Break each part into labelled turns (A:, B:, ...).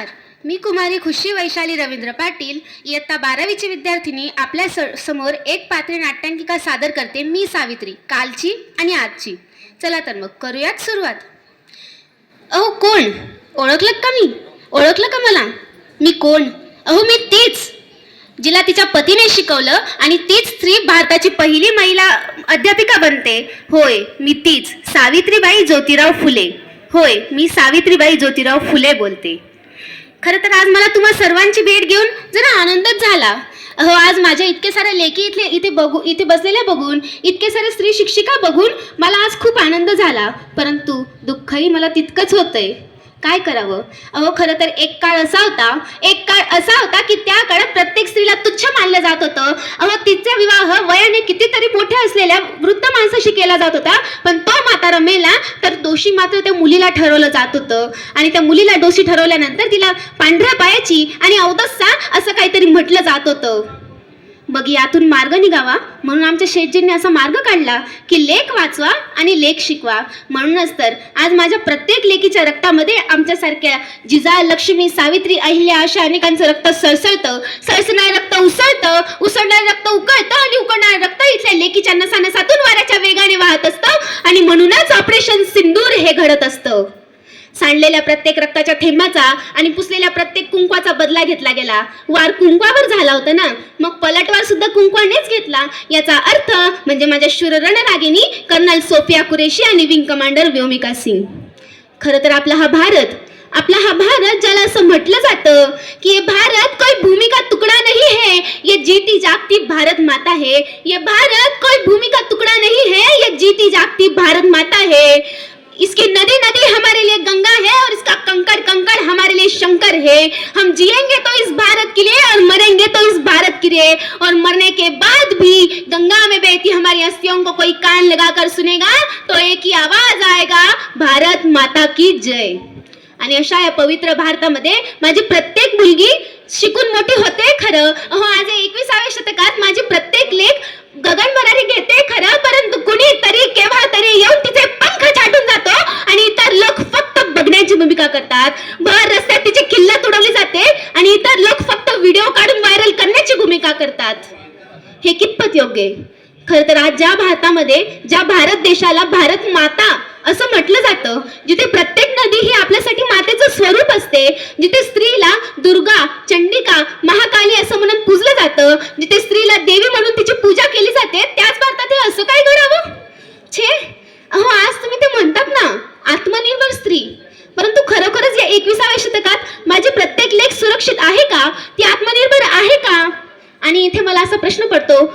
A: नमस्कार. मी कुमारी खुशी वैशाली रवींद्र पाटील. इयत्ता बारावीची विद्यार्थिनी. आपल्या स- समोर एक पात्री नाट्यांकिका सादर करते मी सावित्री. कालची आणि आजची. चला तर मग करूयात सुरुवात. अहो कोण? ओळखलं का मी? ओळखलं का मला? मी कोण? अहो मी तीच. जिला तिच्या पतीने शिकवलं आणि तीच स्त्री भारताची पहिली महिला अध्यापिका बनते. होय मी तीच. सावित्रीबाई ज्योतिराव फुले. होय मी सावित्रीबाई ज्योतिराव फुले बोलते. खरं तर आज मला तुम्हा सर्वांची भेट घेऊन जरा आनंदच झाला. अहो आज माझ्या इतके सारे लेखी इथले इथे बघू इथे बसलेल्या बघून इतके सारे स्त्री शिक्षिका बघून मला आज खूप आनंद झाला. परंतु दुःखही मला तितकंच होतंय. काय करावं? अहो खरं तर एक काळ असा होता एक काळ असा होता की त्या काळात प्रत्येक स्त्रीला तुच्छ मानलं जात होतं. अहो तिचा विवाह वयाने कितीतरी मोठ्या असलेल्या वृद्ध माणसाशी केला जात होता पण तो म्हातारा मेला तर दोषी मात्र त्या मुलीला ठरवलं जात होतं. आणि त्या मुलीला दोषी ठरवल्यानंतर तिला पांढऱ्या पायाची आणि अवदस्सा असं काहीतरी म्हटलं जात होतं. मग यातून मार्ग निघावा. म्हणून आमच्या शेटजींनी असा मार्ग काढला की लेख वाचवा आणि लेख शिकवा. म्हणूनच तर आज माझ्या प्रत्येक लेखीच्या रक्तामध्ये आमच्यासारख्या जिजा लक्ष्मी सावित्री अहिल्या अशा अनेकांचं रक्त सळसळतं. सळसणारे रक्त उसळतं. उसळणारे रक्त उकळतं आणि उकळणारे रक्त इथल्या लेखीच्या नसानसातून वाऱ्याच्या वेगाने वाहत असतं आणि म्हणूनच ऑपरेशन सिंदूर हे घडत असतं. सांडलेल्या प्रत्येक रक्ताच्या थेंबाचा आणि पुसलेल्या प्रत्येक कुंकवाचा बदला घेतला गेला. वार कुंकवावर झाला होता ना. मग पलटवार सुद्धा कुंकवानेच घेतला. याचा अर्थ म्हणजे माझ्या शूररण रागिनी कर्नल सोफिया कुरेशी आणि विंग कमांडर व्योमिका सिंग. खरं तर आपला हा भारत आपला हा भारत ज्याला असं म्हटलं जातं की ये भारत कोई भूमि का टुकड़ा नहीं है ये जीती जागती भारत माता है. ये भारत कोई भूमि का टुकड़ा नहीं है ये जीती जागती भारत माता है. इसकी नदी नदी हमारे लिए गंगा है और इसका कंकड़ कंकड़ हमारे लिए शंकर है। हम जिएंगे तो इस भारत के लिए और मरेंगे तो इस भारत के लिए। और मरने के बाद भी गंगा में बहती हमारी अस्थियों को कोई कान लगाकर सुनेगा तो एक ही आवाज आएगा भारत माता की जय। आणि अशा या पवित्र भारतामध्ये माझी प्रत्येक मुलगी शिकून मोठी होते खरं. अहो आज एकविसाव्या शतकात माझी प्रत्येक लेख योग्य. आहे खरं तर आज ज्या भारतामध्ये ज्या भारत देशाला भारत माता असं म्हटलं जातं जिथे प्रत्येक नदी ही आपल्यासाठी मातेचं स्वरूप असते जिथे स्त्रीला दुर्गा चंडिका महाकाली असं म्हणून पूजलं जातं जिथे स्त्रीला देवी म्हणून तिची पूजा केली जाते त्याच भारतात हे असं काय घडावं? छे अहो आज तुम्ही ते म्हणतात ना आत्मनिर्भर स्त्री. परंतु खरोखरच या एकविसाव्या शतकात माझे प्रत्येक लेख सुरक्षित आहे का? ती आत्मनिर्भर आहे का? आणि इथे मला असा प्रश्न पडतो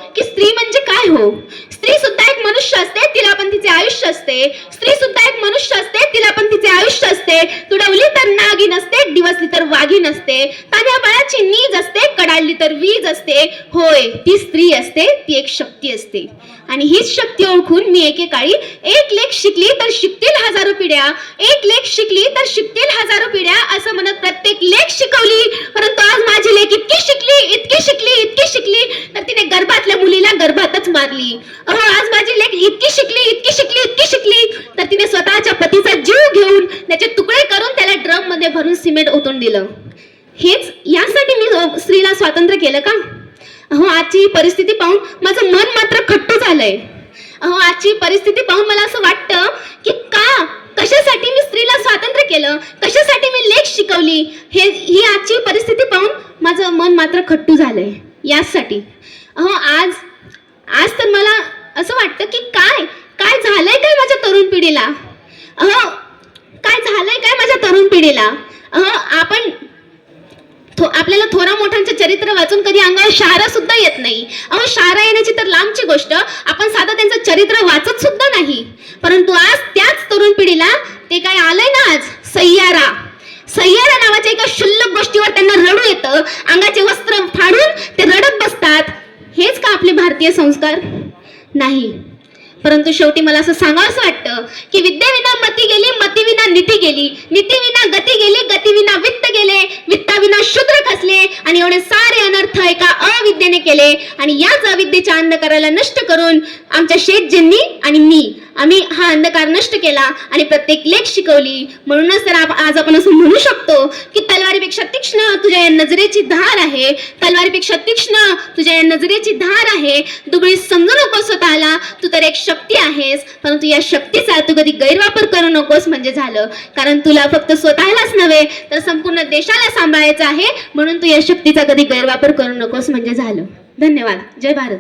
A: नाही हो। स्त्री सुद्धा एक मनुष्य असते तिला पण तिचे आयुष्य असते. स्त्री सुद्धा एक मनुष्य असते तिला पण तिचे आयुष्य असते. तुडवली तर नागी नसते दिवसली तर वाघी नसते. ताज्या बाळाची नीज असते कडाळली तर वीज असते. होय ती स्त्री असते ती एक शक्ती असते. आणि हीच शक्ती ओळखून मी एकेकाळी एक लेख शिकली तर शिकतील हजारो पिढ्या. एक लेख शिकली तर शिकतील हजारो पिढ्या असं म्हणत प्रत्येक लेख शिकवली. परंतु आज माझी लेख इतकी शिकली इतकी शिकली इतकी शिकली तर तिने गर्भातल्या मुलीला गर्भातच मारली अहो आज माझी लेख इतकी शिकली इतकी शिकली इतकी शिकली तर तिने स्वतःच्या पतीचा जीव घेऊन त्याचे तुकडे करून त्याला ड्रममध्ये भरून सिमेंट ओतून दिलं. हेच यासाठी मी स्त्रीला स्वातंत्र्य केलं का? अहो आजची परिस्थिती पाहून माझं मन मात्र खट्टू झालंय. अहो आजची परिस्थिती पाहून मला असं वाटतं की का? कशासाठी मी स्त्रीला स्वातंत्र्य केलं? कशासाठी मी लेख शिकवली? हे ही आजची परिस्थिती पाहून माझं मन मात्र खट्टू झालंय. याचसाठी. अहो आज आज तर मला असं वाटतं की काय? काय झालंय काय माझ्या तरुण पिढीला? अहो काय झालंय काय माझ्या तरुण पिढीला आपण थो आपल्याला थोरा मोठ्यांचे चरित्र वाचून कधी अंगावर शहारा सुद्धा येत नाही. अहो शहारा येण्याची तर लांबची गोष्ट आपण साधं त्यांचं चरित्र वाचत सुद्धा नाही. परंतु आज त्याच तरुण पिढीला ते काय आलंय ना आज? सय्यारा. सय्यारा नावाच्या एका क्षुल्लक गोष्टीवर त्यांना रडू येतं. अंगाचे वस्त्र फाडून ते रडत बसतात. हेच का आपले भारतीय संस्कार? नाही. परंतु शेवटी मला असं सांगावंसं वाटतं की विद्येविना मती गेली मतीविना नीती गेली. नीतीविना गती गेली गतीविना वित्त गेले वित्ताविना शूद्र खसले आणि एवढे सारे अनर्थ एका अविद्येने केले. आणि याच अविद्येच्या अंधकाराला नष्ट करून आमच्या शेतजींनी आणि मी आम्ही हा अंधकार नष्ट केला आणि प्रत्येक लेख शिकवली. म्हणूनच तर आप- आज आपण असं म्हणू शकतो की तलवारीपेक्षा तीक्ष्ण तुझ्या या नजरेची धार आहे. तलवारीपेक्षा तीक्ष्ण तुझ्या या नजरेची धार आहे. दुबळी समजू नको स्वतःला. तू तर एक शक्ती आहेस परंतु या शक्तीचा तू कधी गैरवापर करू नकोस म्हणजे झालं. कारण तुला फक्त स्वतःलाच नव्हे तर संपूर्ण देशाला सांभाळायचं आहे म्हणून तू या शक्तीचा कधी गैरवापर करू नकोस म्हणजे झालं. धन्यवाद. जय भारत.